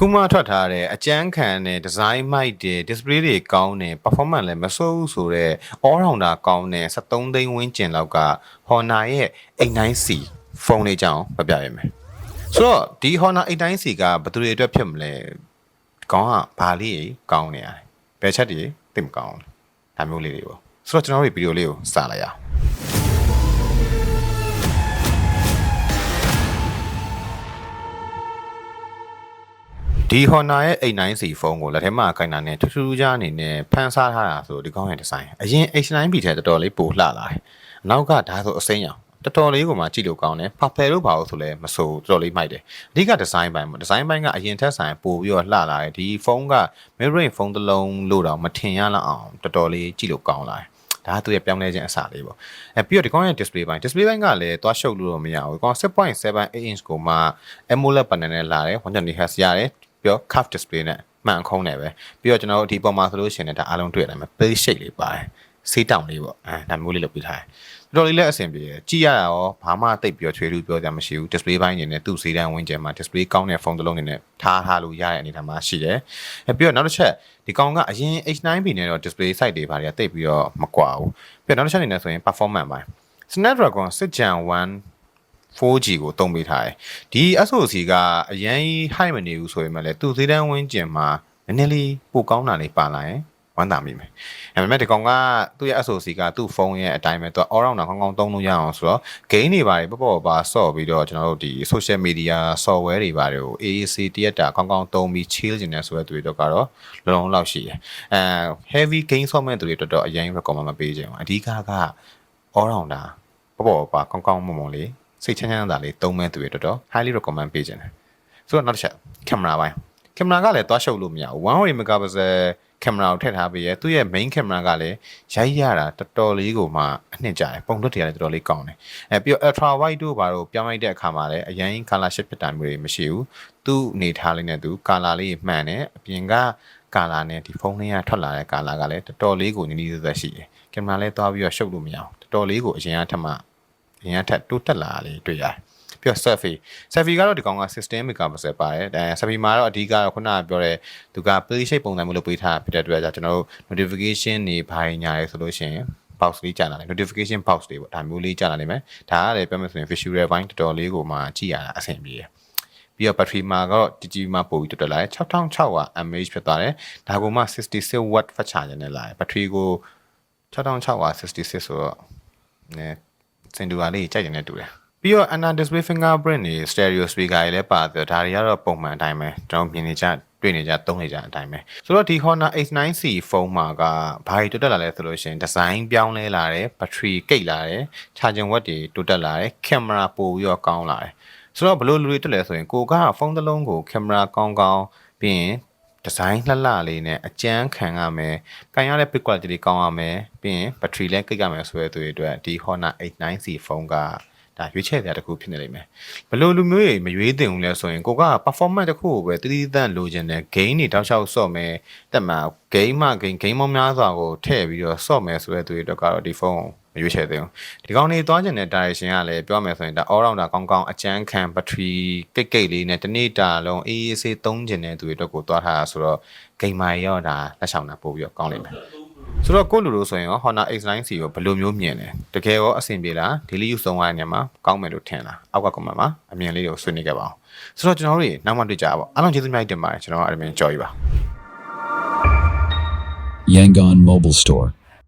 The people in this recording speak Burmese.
အခုမှထွက်ထားတဲ့အကျန်းခံတဲ့ design မိုက်တဲ့ display တွေကောင်းတဲ့ performance လည်းမဆိုးဘူးဆိုတော့ all rounder ကောင်းတဲ့73သိန်းဝန်းကျင်လောက်က Honor ရဲ့ A9C ဖုန်းလေးကြောင်းပြပြရမယ်ဆိုတော့ဒီ Honor A9C ကဘယ်သူတွေအတွက်ဖြစ်မလဲကောင်းကဘာလေးကြီးကောင်းနေရတယ်ဘယ်ချက်တွေသိမကောင်းဘူးဒါမျိုးလေးတွေပေါ့ဆိုတော့ကျွန်တော်တို့ဗီဒီယိုလေးကိုစလိုက်ရအောင် ဒီ Honor ရဲ့ A9C ဖုန်းကိုလက်ထဲမှာကင်တာနဲ့ထူးထူးခြားအနေနဲ့ဖန်ဆားထားတာဆိုဒီကောင်းရဲ့ဒီဇိုင်းအရင် H9B ထဲတော်တော်လေးပိုလှလာတယ်။နောက်ကဒါဆိုအစိမ်းရောင်တော်တော်လေးကိုမှကြည့်လို့ကောင်းတယ်။ Purple လို့ပါလို့ဆိုလဲမဆိုတော်တော်လေးမိုက်တယ်။အဓိကဒီဇိုင်းပိုင်းပေါ့ဒီဇိုင်းပိုင်းကအရင်ထက်ဆိုင်ပိုပြီးတော့လှလာတယ်။ဒီဖုန်းက mid-range ဖုန်းတစ်လုံးလို့တော့မထင်ရလောက်အောင်တော်တော်လေးကြည့်လို့ကောင်းလာတယ်။ဒါကသူ့ရဲ့ပြောင်းလဲခြင်းအစလေးပေါ့အဲပြီးတော့ဒီကောင်းရဲ့ display ပိုင်း display ပိုင်းကလည်းသွားရှုပ်လို့တော့မရဘူးဒီကောင်း6.78 inch ကိုမှ AMOLED panel နဲ့လာတယ်120 Hz ရတယ် ပြီးတော့ curve display နဲ့မှန်ခုံးတယ်ပဲပြီးတော့ကျွန်တော်တို့ဒီပုံမှာဆိုလို့ရှိရင်လည်းဒါအားလုံးတွေ့ရတယ်မယ် page shape လေးပါတယ်ဆေးတောင်လေးပေါ့အဲဒါမျိုးလေးလုပ်ပြထားတယ်တော်တော်လေးလည်းအဆင်ပြေတယ်ကြည့်ရတာရောဘာမှတိတ်ပြီးတော့ချွေးထူးပြောကြမရှိဘူး display ဘိုင်းနေနဲ့သူ့ဈေးတန်းဝင်ကျင်မှာ display ကောင်းတဲ့ဖုန်းတစ်လုံးနေနဲ့ထားထားလို့ရတဲ့အနေအထားမှာရှိတယ်အဲပြီးတော့နောက်တစ်ချက်ဒီကောင်ကအရင် H9B နဲ့တော့ display size တွေဘာတွေကတိတ်ပြီးတော့မကွာဘူးပြီးတော့နောက်တစ်ချက်အနေနဲ့ဆိုရင် performance ပိုင်း Snapdragon 6 Gen 1 4G ကိုတုံးပေးထားတယ်ဒီ SoC ကအရင် high မနေဘူးဆိုရင်လည်းသူ့ဈေးတန်းဝင်းကျင်မှာနည်းနည်းလေးပိုကောင်းတာလေးပါလာရင်ဝမ်းသာမိမယ်။အဲပေမဲ့ဒီကောင်ကသူ့ရဲ့ SoC ကသူ့ဖုန်းရဲ့အတိုင်းပဲသူက all round ကောင်းကောင်းသုံးလို့ရအောင်ဆိုတော့ gain တွေပါတယ်ပေါ့ပေါ့ပါဆော့ပြီးတော့ကျွန်တော်တို့ဒီ social media software တွေပါတယ်ကို AAC တရက်တာကောင်းကောင်းသုံးပြီး chill နေတယ်ဆိုတဲ့သူတွေတော့ကတော့လုံလုံလောက်ရှိတယ်။အဲ heavy gain ဆော့မဲ့သူတွေတော်တော်အရင် recommend မပေးချင်ဘူး။အဓိကက all round ပေါ့ပေါ့ပါကောင်းကောင်းမွန်မွန်လေး စိတ်ချမ်းချမ်းသာလေးသုံးမဲ့သူတွေတော်တော် highly recommend ပေးခြင်းတယ်ဆိုတော့နောက်တစ်ချက်ကင်မရာပိုင်းကင်မရာကလည်းသွားရှုပ်လို့မရဘူး1 megapixel ကင်မရာကိုထည့်ထားပြီးရဲသူ့ရဲ့ main camera ကလည်းရိုက်ရတာတော်တော်လေးကိုမှအနှစ်ကြတယ်ပုံလွတ်တွေကလည်းတော်တော်လေးကောင်းတယ်အဲပြီးတော့ ultra wide တို့ဘာလို့ပြောင်းလိုက်တဲ့အခါမှာလည်းအရင် color shift ဖြစ်တာမျိုးတွေမရှိဘူးသူ့အနေထားလေးနဲ့သူ color လေးမှန်တယ်အပြင်က color နဲ့ဒီဖုန်းလေးကထွက်လာတဲ့ color ကလည်းတော်တော်လေးကိုနီးနီးသက်သက်ရှိတယ်ကင်မရာလည်းသွားပြီးတော့ရှုပ်လို့မရအောင်တော်တော်လေးကိုအရင်ကထက်မှ အရင်ကထက်တိုးတက်လာလေးတွေ့ရတယ်ပြီးတော့ selfie selfie ကတော့ဒီကောင်က16 megapixel ပါတယ်အဲ selfie မှာတော့အဓိကတော့ခုနကပြောတဲ့သူက play shape ပုံစံမျိုးလုပ်ပေးထားဖြစ်တဲ့အတွက်ကြောင့်ကျွန်တော်တို့ notification တွေဘာညာရဲဆိုလို့ရှိရင် box လေးကြာလာတယ် notification box တွေပေါ့ဒါမျိုးလေးကြာလာနိုင်မယ်ဒါကလည်းပြောမယ်ဆိုရင် visual ဘိုင်းတော်တော်လေးကိုမှကြည့်ရတာအဆင်ပြေတယ်ပြီးတော့ battery မှာကတော့ TG မှာပို့ပြီးတော်တော်လာတယ်6600 mAh ဖြစ်သွားတယ်ဒါကမှ 66 watt fast charger နဲ့လာတယ် battery ကို6600 66ဆိုတော့နည်း စင်တူပါလေးကြိုက်တယ်နဲ့တူတယ်ပြီးတော့ Ana display fingerprint တွေ stereo speaker တွေလည်းပါပြီးတော့ဒါတွေကတော့ပုံမှန်အတိုင်းပဲကျွန်တော်မြင်နေကြတွေ့နေကြသုံးနေကြအတိုင်းပဲဆိုတော့ဒီ Honor H9C ဖုန်းမှာကဘာတွေတိုးတက်လာလဲဆိုလို့ရှိရင် design ပြောင်းလဲလာတယ် battery ကိတ်လာတယ် charging watt တွေတိုးတက်လာတယ် camera ပိုပြီးတော့ကောင်းလာတယ်ဆိုတော့ဘလို့လူတွေတက်လဲဆိုရင်ကိုကဖုန်းတစ်လုံးကို camera ကောင်းကောင်းပြီးရင် ဒီဇိုင်းလှလှလေးနဲ့အကျန်းခံရမယ်။ကန်ရတဲ့ pic quality တွေကောင်းရမယ်။ပြီးရင် battery လည်းကိတ်ရမယ်ဆိုတဲ့သူတွေအတွက်ဒီ Honor 89C ဖုန်းက ဒါရွေးချယ်စရာတစ်ခုဖြစ်နေလိမ့်မယ်။ဘလို့လူမျိုးတွေမရွေးတင်ဘူးလဲဆိုရင်ကိုက performance တစ်ခုကိုပဲတတိတန့်လိုချင်တယ် gain တွေတောက်လျှောက်ဆော့မယ်။တက်မှာ game မှ game game မောင်းများစွာကိုထည့်ပြီးတော့ဆော့မယ်ဆိုတဲ့သူတွေအတွက်ကတော့ဒီဖုန်းမရွေးချယ်သေးဘူးဒီကောင်လေးသွားကျင်တဲ့ direction ကလည်းပြောမယ်ဆိုရင်ဒါ all rounder ကောင်းကောင်းအကျန်းခံ battery ကိတ်ကိတ်လေးနဲ့တနေ့တာလုံးအေးအေးဆေးသုံးကျင်တဲ့သူတွေအတွက်ကိုသွားထားတာဆိုတော့ gamer ရောဒါလက်ဆောင်တာပို့ပြီးတော့ကောင်းလိမ့်မယ် ဆိုတော့ကိုလူလိုဆိုရင်ရော Honor X9C ကိုဘယ်လိုမျိုးမြင်လဲတကယ်ရောအဆင်ပြေလား daily use သုံးရတဲ့နေရာမှာကောင်းမယ်လို့ထင်လားအောက်က comment မှာအမြင်လေးကိုဆွေးနွေးခဲ့ပါအောင်ဆိုတော့ကျွန်တော်တို့တွေနောက်မှတွေ့ကြပါအားလုံးကျေးဇူးများတင်ပါတယ်ကျွန်တော်အဒမင်ကြော်ကြီးပါ Yangon Mobile Store.